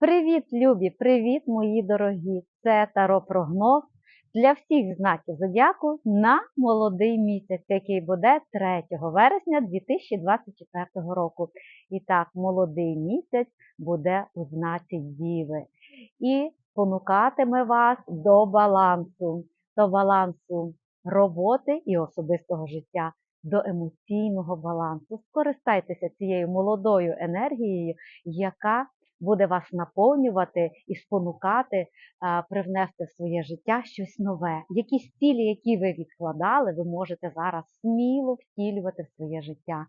Привіт, любі! Привіт, мої дорогі! Це Таро прогноз для всіх знаків зодіаку на молодий місяць, який буде 3 вересня 2024 року. І так, молодий місяць буде у знаці Діви і спонукатиме вас до балансу, до балансу роботи і особистого життя. До емоційного балансу. Скористайтеся цією молодою енергією, яка буде вас наповнювати і спонукати привнести в своє життя щось нове. Якісь цілі, які ви відкладали, ви можете зараз сміло втілювати в своє життя.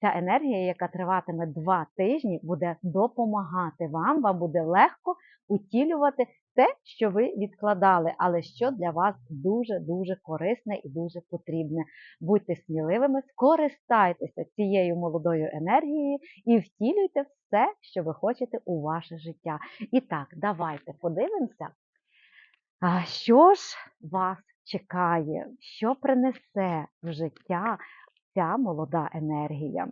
Ця енергія, яка триватиме два тижні, буде допомагати вам, вам буде легко утілювати те, що ви відкладали, але що для вас дуже-дуже корисне і дуже потрібне. Будьте сміливими, скористайтеся цією молодою енергією і втілюйте все, що ви хочете у ваше життя. І так, давайте подивимося, що ж вас чекає, що принесе в життя ця молода енергія.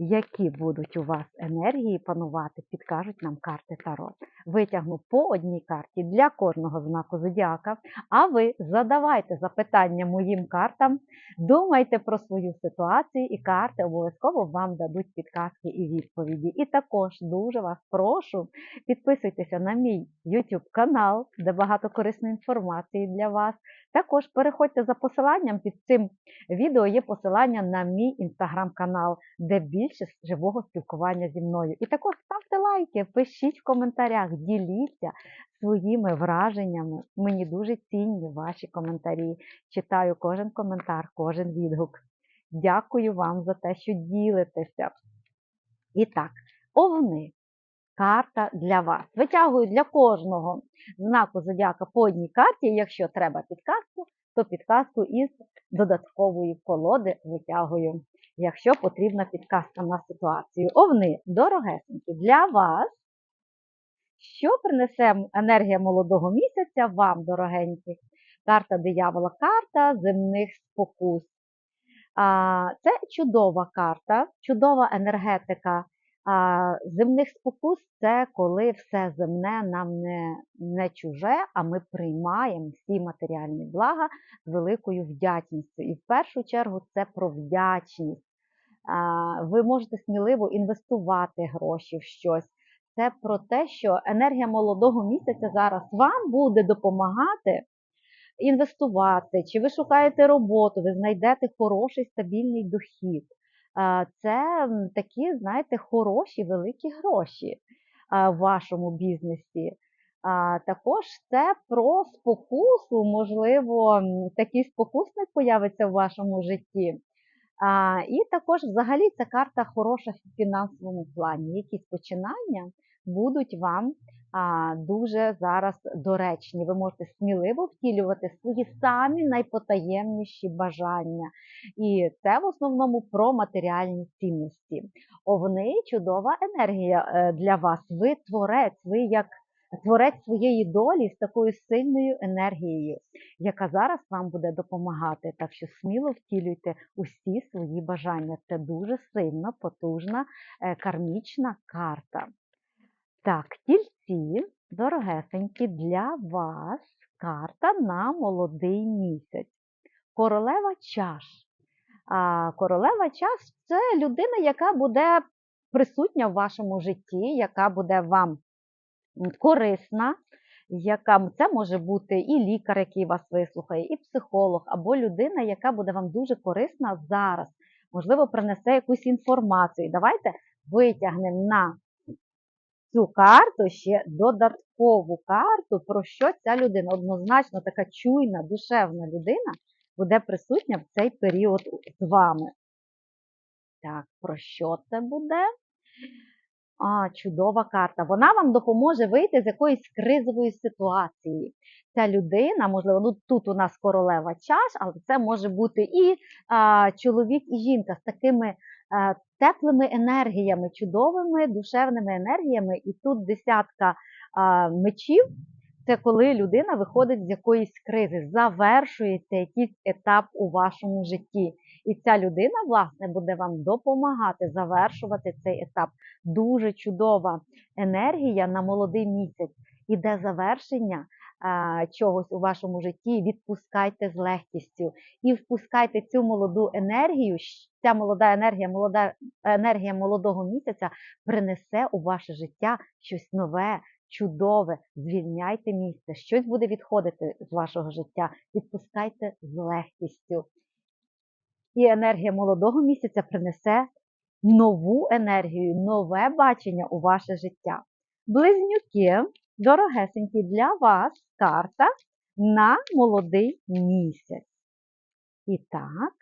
Які будуть у вас енергії панувати, підкажуть нам карти Таро. Витягну по одній карті для кожного знаку зодіака, а ви задавайте запитання моїм картам, думайте про свою ситуацію, і карти обов'язково вам дадуть підказки і відповіді. І також дуже вас прошу, підписуйтеся на мій YouTube канал, де багато корисної інформації для вас. Також переходьте за посиланням під цим відео є посилання на мій інстаграм-канал, де більше живого спілкування зі мною. І також ставте лайки, пишіть в коментарях, діліться своїми враженнями. Мені дуже цінні ваші коментарі. Читаю кожен коментар, кожен відгук. Дякую вам за те, що ділитеся. І так, овни. Карта для вас. Витягую для кожного знаку зодіака по одній карті. Якщо треба підказку, то підказку із додаткової колоди витягую, якщо потрібна підказка на ситуацію. Овни, дорогесенькі, для вас. Що принесе енергія молодого місяця вам, дорогенькі? Карта диявола, карта земних спокус. Це чудова карта, чудова енергетика. Земних спокус це коли все земне нам не не чуже, а ми приймаємо всі матеріальні блага з великою вдячністю. І в першу чергу це про вдячність. Ви можете сміливо інвестувати гроші в щось. Це про те, що енергія молодого місяця зараз вам буде допомагати інвестувати, чи ви шукаєте роботу, ви знайдете хороший стабільний дохід це такі, знаєте, хороші великі гроші в вашому бізнесі. Також це про спокусу, можливо, такий спокусник появиться в вашому житті. І також, взагалі, ця карта хороша в фінансовому плані. Якісь починання будуть вам дуже зараз доречні. Ви можете сміливо втілювати свої самі найпотаємніші бажання. І це в основному про матеріальні цінності. Овни чудова енергія е, для вас. Ви творець, ви як творець своєї долі з такою сильною енергією, яка зараз вам буде допомагати. Так що сміло втілюйте усі свої бажання. Це дуже сильна, потужна е, кармічна карта. Так, тільці, дорогесенькі, для вас карта на молодий місяць. Королева чаш. А Королева чаш це людина, яка буде присутня в вашому житті, яка буде вам корисна, яка це може бути і лікар, який вас вислухає, і психолог, або людина, яка буде вам дуже корисна зараз. Можливо, принесе якусь інформацію. Давайте витягнемо на цю карту ще додаткову карту, про що ця людина. Однозначно така чуйна, душевна людина буде присутня в цей період з вами. Так, про що це буде? А, Чудова карта. Вона вам допоможе вийти з якоїсь кризової ситуації. Ця людина, можливо, ну тут у нас королева чаш, але це може бути і а, чоловік, і жінка з такими а, теплими енергіями, чудовими душевними енергіями. І тут десятка а, мечів це коли людина виходить з якоїсь кризи, завершується якийсь етап у вашому житті. І ця людина, власне, буде вам допомагати завершувати цей етап. Дуже чудова енергія на молодий місяць. Іде завершення а, чогось у вашому житті. Відпускайте з легкістю і впускайте цю молоду енергію. Ця молода енергія, молода енергія молодого місяця принесе у ваше життя щось нове, чудове. Звільняйте місце, щось буде відходити з вашого життя. Відпускайте з легкістю. І енергія молодого місяця принесе нову енергію, нове бачення у ваше життя. Близнюки, дорогесенькі, для вас карта на молодий місяць. І так,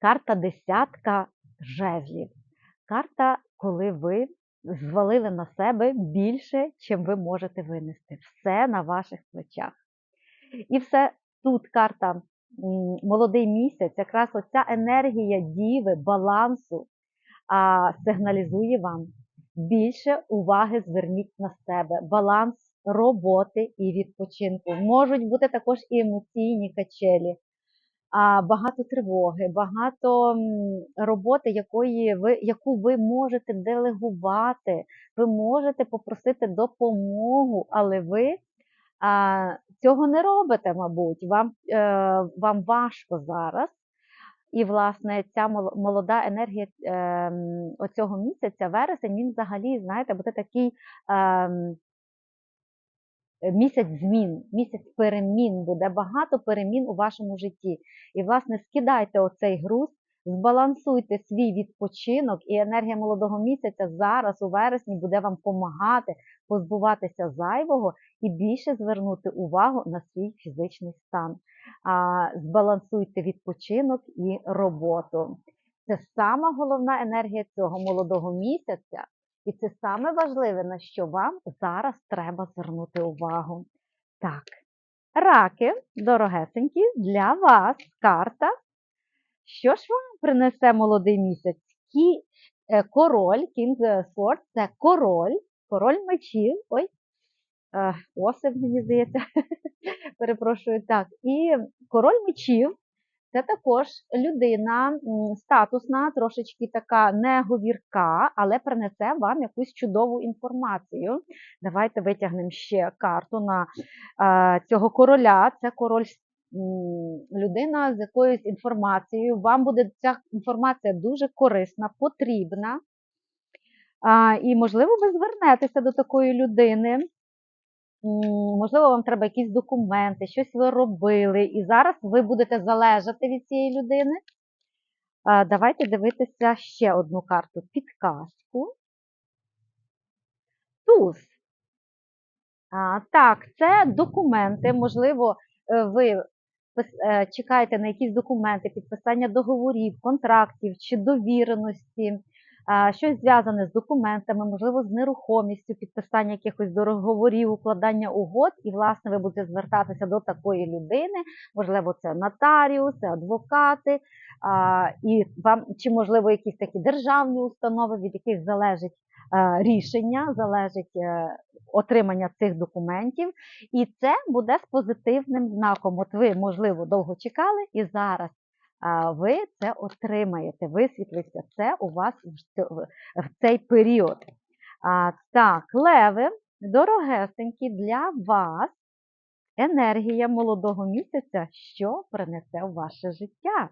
карта десятка жезлів. Карта, коли ви звалили на себе більше, чим ви можете винести. Все на ваших плечах. І все тут карта молодий місяць, якраз оця енергія діви, балансу а, сигналізує вам. Більше уваги зверніть на себе. Баланс роботи і відпочинку. Можуть бути також і емоційні качелі, а, багато тривоги, багато роботи, якої ви, яку ви можете делегувати. Ви можете попросити допомогу, але ви цього не робите, мабуть. Вам, е, вам важко зараз. І, власне, ця молода енергія е, оцього місяця, вересень, він взагалі, знаєте, буде такий ем, місяць змін, місяць перемін, буде багато перемін у вашому житті. І, власне, скидайте оцей груз, збалансуйте свій відпочинок, і енергія молодого місяця зараз, у вересні, буде вам допомагати позбуватися зайвого і більше звернути увагу на свій фізичний стан. Збалансуйте відпочинок і роботу. Це сама головна енергія цього молодого місяця, і це саме важливе, на що вам зараз треба звернути увагу. Так, раки, дорогесенькі, для вас карта. Що ж вам принесе молодий місяць? Кі, е, король, King Sword, це король, король мечів. Ой, е, осип, мені здається, перепрошую. Так, і король мечів це також людина статусна, трошечки така неговірка, але принесе вам якусь чудову інформацію. Давайте витягнемо ще карту на е, цього короля. Це король людина з якоюсь інформацією. Вам буде ця інформація дуже корисна, потрібна. І, можливо, ви звернетеся до такої людини. Можливо, вам треба якісь документи, щось ви робили, і зараз ви будете залежати від цієї людини. Давайте дивитися ще одну карту підказку. Туз. А, так, це документи. Можливо, е, ви чекаєте на якісь документи, підписання договорів, контрактів чи довіреності, щось зв'язане з документами, можливо, з нерухомістю, підписання якихось договорів, укладання угод, і, власне, ви будете звертатися до такої людини, можливо, це нотаріуси, адвокати, і вам, чи, можливо, якісь такі державні установи, від яких залежить е, рішення, залежить е, отримання цих документів, і це буде з позитивним знаком. От ви, можливо, довго чекали, і зараз ви це отримаєте. Висвітлиться це у вас в цей період. Так, леви, дорогесенькі, для вас енергія молодого місяця, що принесе в ваше життя.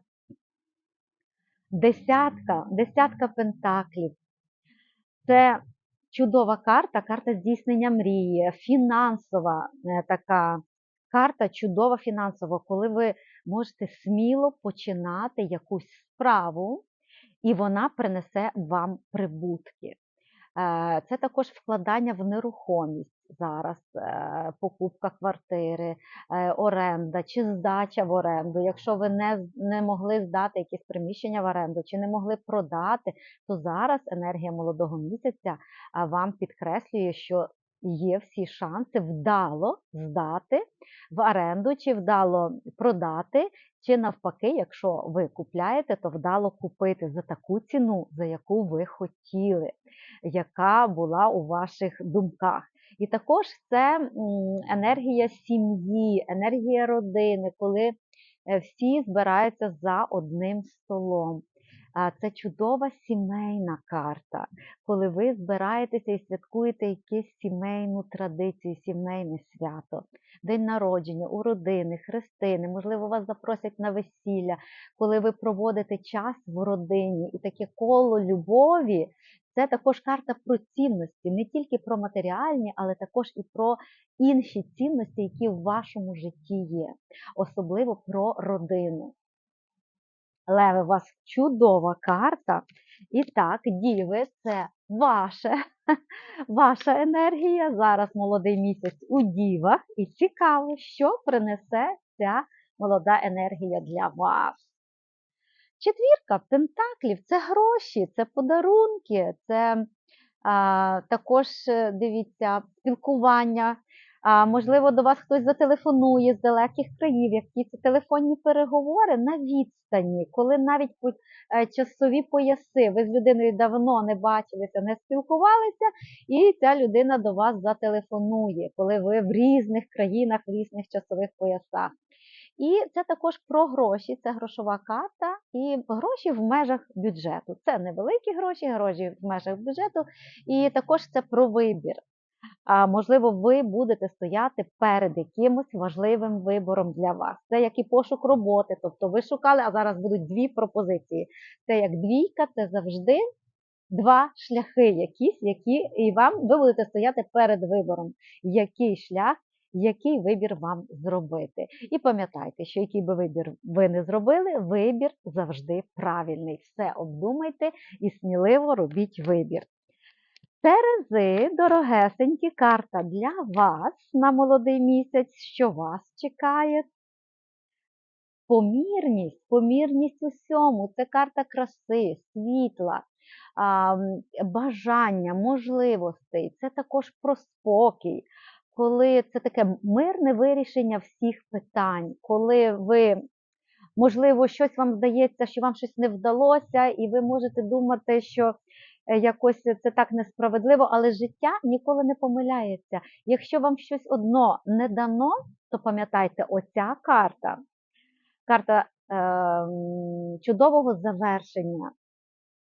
Десятка, десятка пентаклів. Це чудова карта, карта здійснення мрії, фінансова е, така карта, чудова фінансова, коли ви можете сміло починати якусь справу, і вона принесе вам прибутки. Е, Це також вкладання в нерухомість зараз, е, покупка квартири, е, оренда чи здача в оренду. Якщо ви не, не могли здати якісь приміщення в оренду чи не могли продати, то зараз енергія молодого місяця вам підкреслює, що є всі шанси вдало здати в оренду, чи вдало продати, чи навпаки, якщо ви купляєте, то вдало купити за таку ціну, за яку ви хотіли, яка була у ваших думках. І також це енергія сім'ї, енергія родини, коли е, всі збираються за одним столом. Це чудова сімейна карта, коли ви збираєтеся і святкуєте якусь сімейну традицію, сімейне свято, день народження у родини, хрестини, можливо, вас запросять на весілля, коли ви проводите час в родині і таке коло любові. Це також карта про цінності, не тільки про матеріальні, але також і про інші цінності, які в вашому житті є, особливо про родину. Леви, у вас чудова карта. І так, діви, це ваше, ваша енергія. Зараз молодий місяць у дівах. І цікаво, що принесе ця молода енергія для вас. Четвірка пентаклів це гроші, це подарунки, це а, також е, дивіться спілкування. Можливо, до вас хтось зателефонує з далеких країв, які це телефонні переговори на відстані, коли навіть е, часові пояси, ви з людиною давно не бачилися, не спілкувалися, і ця людина до вас зателефонує, коли ви в різних країнах, в різних часових поясах. І це також про гроші, це грошова карта і гроші в межах бюджету. Це невеликі гроші, гроші в межах бюджету, і також це про вибір. Можливо, ви будете стояти перед якимось важливим вибором для вас. Це як і пошук роботи. Тобто ви шукали, а зараз будуть дві пропозиції. Це як двійка, це завжди два шляхи, якісь, які і вам ви будете стояти перед вибором, який шлях який вибір вам зробити. І пам'ятайте, що який би вибір ви не зробили, вибір завжди правильний. Все обдумайте і сміливо робіть вибір. Терези, дорогесенькі, карта для вас на молодий місяць, що вас чекає. Помірність, помірність усьому. Це карта краси, світла, бажання, можливостей. Це також про спокій, коли це таке мирне вирішення всіх питань, коли ви, можливо, щось вам здається, що вам щось не вдалося, і ви можете думати, що якось це так несправедливо, але життя ніколи не помиляється. Якщо вам щось одно не дано, то пам'ятайте, оця карта, карта е, чудового завершення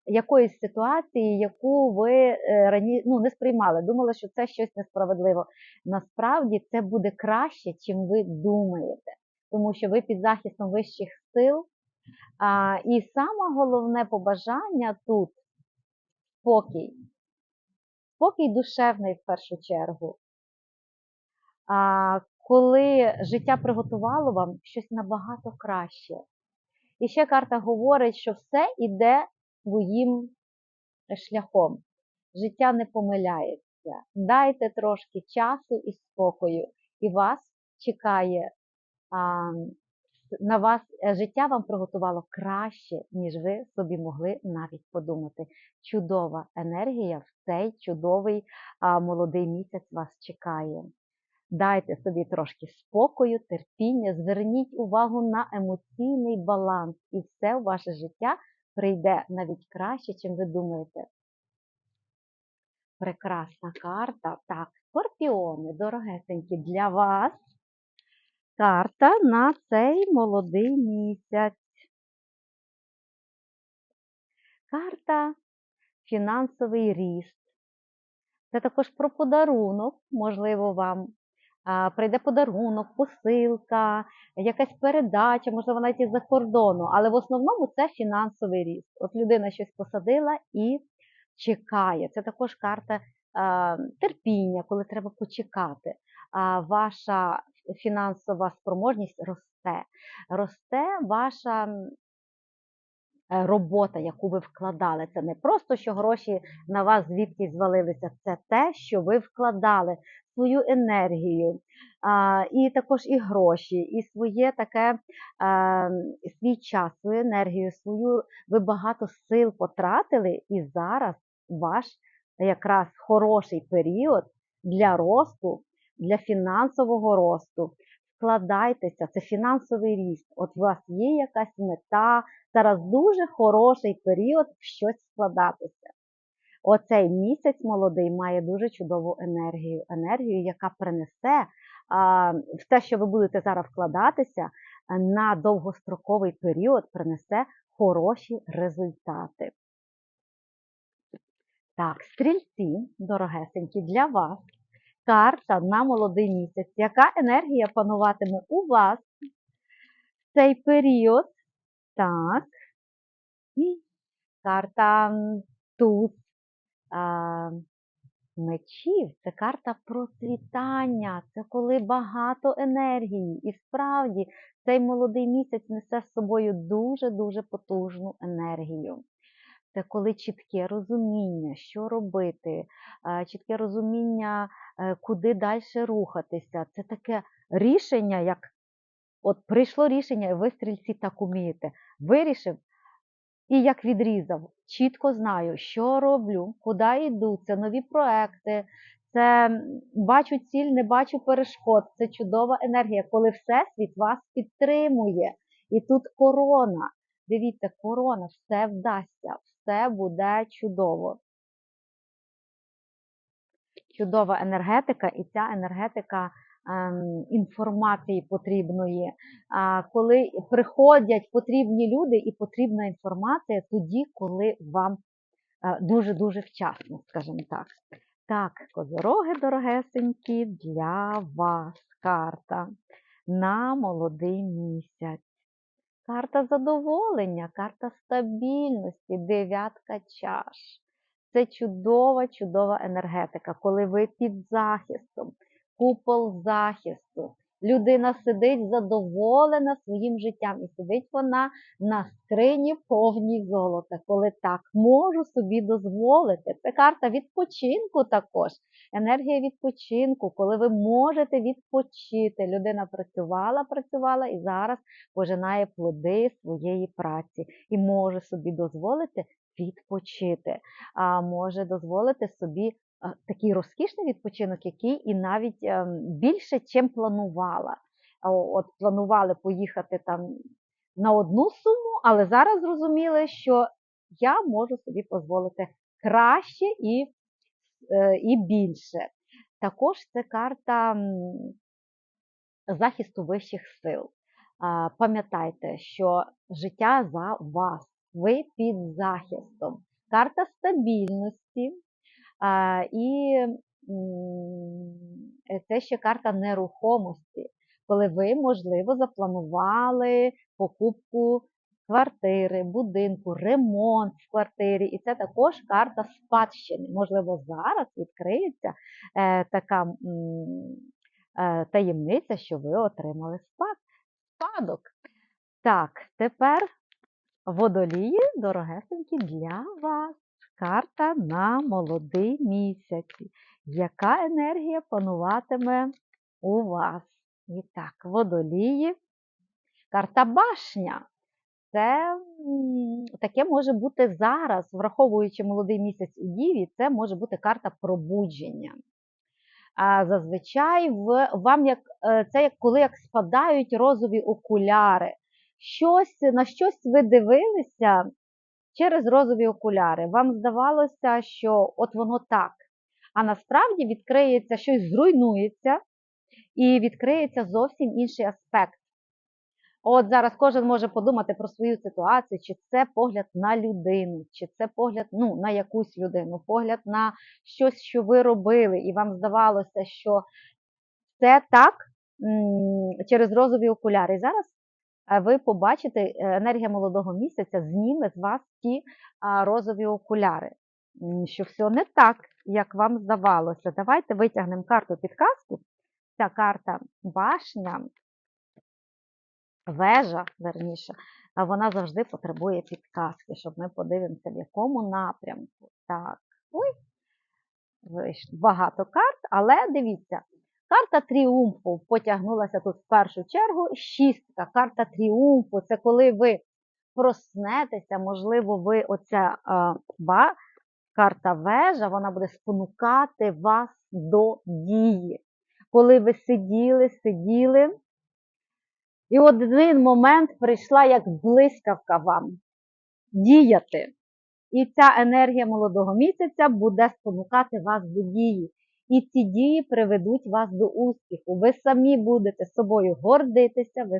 якоїсь ситуації, яку ви е, рані... ну, не сприймали, думали, що це щось несправедливо. Насправді це буде краще, чим ви думаєте, тому що ви під захистом вищих сил. А, І саме головне побажання тут спокій. Спокій душевний в першу чергу. А, Коли життя приготувало вам щось набагато краще. І ще карта говорить, що все йде своїм шляхом. Життя не помиляється. Дайте трошки часу і спокою, і вас чекає а, на вас е, життя вам приготувало краще, ніж ви собі могли навіть подумати. Чудова енергія в цей чудовий молодий місяць вас чекає. Дайте собі трошки спокою, терпіння, зверніть увагу на емоційний баланс, і все в ваше життя прийде навіть краще, чим ви думаєте. Прекрасна карта. Так, скорпіони, дорогесенькі, для вас карта на цей молодий місяць. Карта фінансовий ріст. Це також про подарунок, можливо, вам прийде подарунок, посилка, якась передача, можливо, навіть із-за кордону. Але в основному це фінансовий ріст. От людина щось посадила і чекає. Це також карта терпіння, коли треба почекати. Ваша фінансова спроможність росте. Росте ваша Е, робота, яку ви вкладали. Це не просто, що гроші на вас звідки звалилися, це те, що ви вкладали свою енергію, і також і гроші, і своє таке а, свій час, свою енергію, свою ви багато сил потратили, і зараз ваш якраз хороший період для росту, для фінансового росту. Вкладайтеся, це фінансовий ріст. От у вас є якась мета, зараз дуже хороший період в щось вкладатися. Оцей місяць молодий має дуже чудову енергію, енергію, яка принесе в те, що ви будете зараз вкладатися, на довгостроковий період принесе хороші результати. Так, стрільці, дорогесенькі, для вас карта на молодий місяць. Яка енергія пануватиме у вас в цей період? Так. І карта м, туз а, мечів. Це карта процвітання. Це коли багато енергії. І справді цей молодий місяць несе з собою дуже-дуже потужну енергію. Це коли чітке розуміння, що робити, чітке розуміння, е, куди далі рухатися. Це таке рішення, як от прийшло рішення, і ви стрільці так умієте. Вирішив і як відрізав. Чітко знаю, що роблю, куди йду. Це нові проекти, це бачу ціль, не бачу перешкод. Це чудова енергія, коли Всесвіт вас підтримує. І тут корона. Дивіться, корона, все вдасться, все буде чудово. Чудова енергетика, і ця енергетика ем, інформації потрібної. А коли приходять потрібні люди і потрібна інформація тоді, коли вам е, дуже-дуже вчасно, скажімо так. Так, козороги дорогесенькі, для вас карта на молодий місяць. Карта задоволення, карта стабільності, дев'ятка чаш. Це чудова, чудова енергетика, коли ви під захистом, купол захисту. Людина сидить задоволена своїм життям, і сидить вона на скрині повній золота. Коли так можу собі дозволити. Це карта відпочинку також. Енергія відпочинку, коли ви можете відпочити. Людина працювала, працювала і зараз пожинає плоди своєї праці і може собі дозволити відпочити, а може дозволити собі такий розкішний відпочинок, який і навіть ем, більше, чим планувала. От планували поїхати там на одну суму, але зараз зрозуміли, що я можу собі дозволити краще і, е, і більше. Також це карта захисту вищих сил. Пам'ятайте, що життя за вас, ви під захистом. Карта стабільності і це ще карта нерухомості, коли ви, можливо, запланували покупку квартири, будинку, ремонт в квартирі. І це також карта спадщини. Можливо, зараз відкриється е, така е, таємниця, що ви отримали спад, спадок. Так, тепер водолії, дорогесенькі, для вас. Карта на молодий місяць. Яка енергія пануватиме у вас? І так, водолії. Карта башня. Це таке може бути зараз, враховуючи молодий місяць у Діві, це може бути карта пробудження. А зазвичай в, вам як, е, це як коли як спадають розові окуляри. Щось, на щось ви дивилися через розові окуляри. Вам здавалося, що от воно так. А насправді відкриється щось зруйнується і відкриється зовсім інший аспект. От зараз кожен може подумати про свою ситуацію, чи це погляд на людину, чи це погляд ну, на якусь людину, погляд на щось, що ви робили, і вам здавалося, що це так через розові окуляри. Зараз ви побачите, е, енергія молодого місяця зніме з вас ті розові окуляри. Що все не так, як вам здавалося. Давайте витягнемо карту підказку. Ця карта башня, вежа, верніше, вона завжди потребує підказки, щоб ми подивимося, в якому напрямку. Так, ой, багато карт, але дивіться, карта тріумфу потягнулася тут в першу чергу. Шістка, карта тріумфу це коли ви проснетеся, можливо, ви оця ба, карта вежа, вона буде спонукати вас до дії. Коли ви сиділи, сиділи, і один момент прийшла як блискавка вам діяти. І ця енергія молодого місяця буде спонукати вас до дії. І ці дії приведуть вас до успіху. Ви самі будете собою гордитися, ви,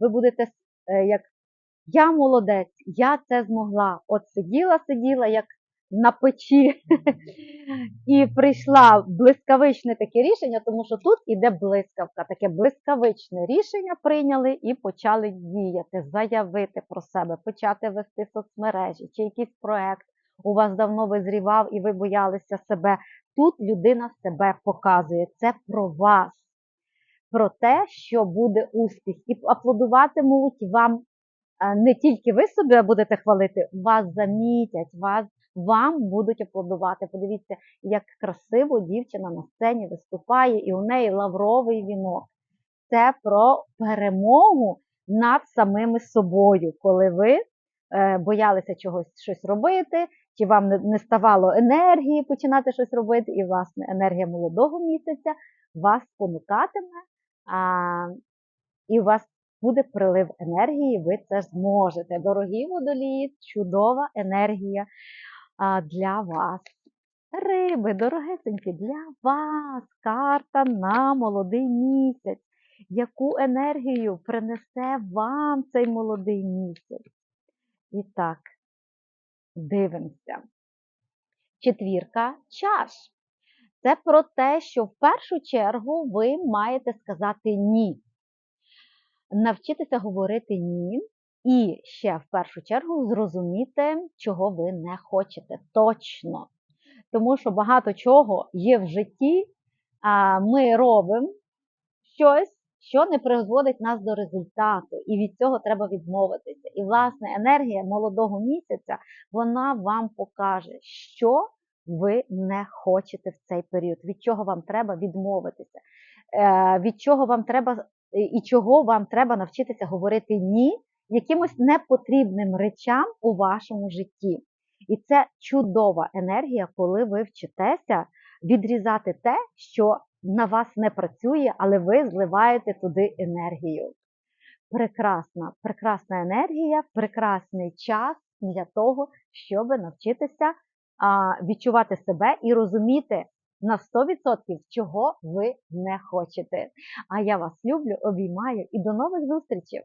ви будете е, як я молодець, я це змогла. От сиділа, сиділа, як на печі, і прийшла блискавичне таке рішення, тому що тут іде блискавка. Таке блискавичне рішення прийняли і почали діяти, заявити про себе, почати вести соцмережі чи якийсь проект у вас давно визрівав і ви боялися себе. Тут людина себе показує. Це про вас, про те, що буде успіх, і аплодуватимуть вам не тільки ви себе будете хвалити, вас замітять, вас, вам будуть аплодувати. Подивіться, як красиво дівчина на сцені виступає, і у неї лавровий вінок. Це про перемогу над самими собою, коли ви е, боялися чогось щось робити, чи вам не, ставало енергії починати щось робити, і, власне, енергія молодого місяця вас спонукатиме, а, і у вас буде прилив енергії, ви це зможете. Дорогі водолії, чудова енергія а, для вас. Риби, дорогесенькі, для вас карта на молодий місяць. Яку енергію принесе вам цей молодий місяць? І так, дивимося. Четвірка чаш. Це про те, що в першу чергу ви маєте сказати ні. Навчитися говорити ні. І ще в першу чергу зрозуміти, чого ви не хочете точно. Тому що багато чого є в житті, ми робимо щось, що не призводить нас до результату, і від цього треба відмовитися. І, власне, енергія молодого місяця вона вам покаже, що ви не хочете в цей період, від чого вам треба відмовитися, е, від чого вам треба і чого вам треба навчитися говорити ні якимось непотрібним речам у вашому житті. І це чудова енергія, коли ви вчитеся відрізати те, що на вас не працює, але ви зливаєте туди енергію. Прекрасна, прекрасна енергія, прекрасний час для того, щоб навчитися відчувати себе і розуміти на 100%, чого ви не хочете. А я вас люблю, обіймаю і до нових зустрічей!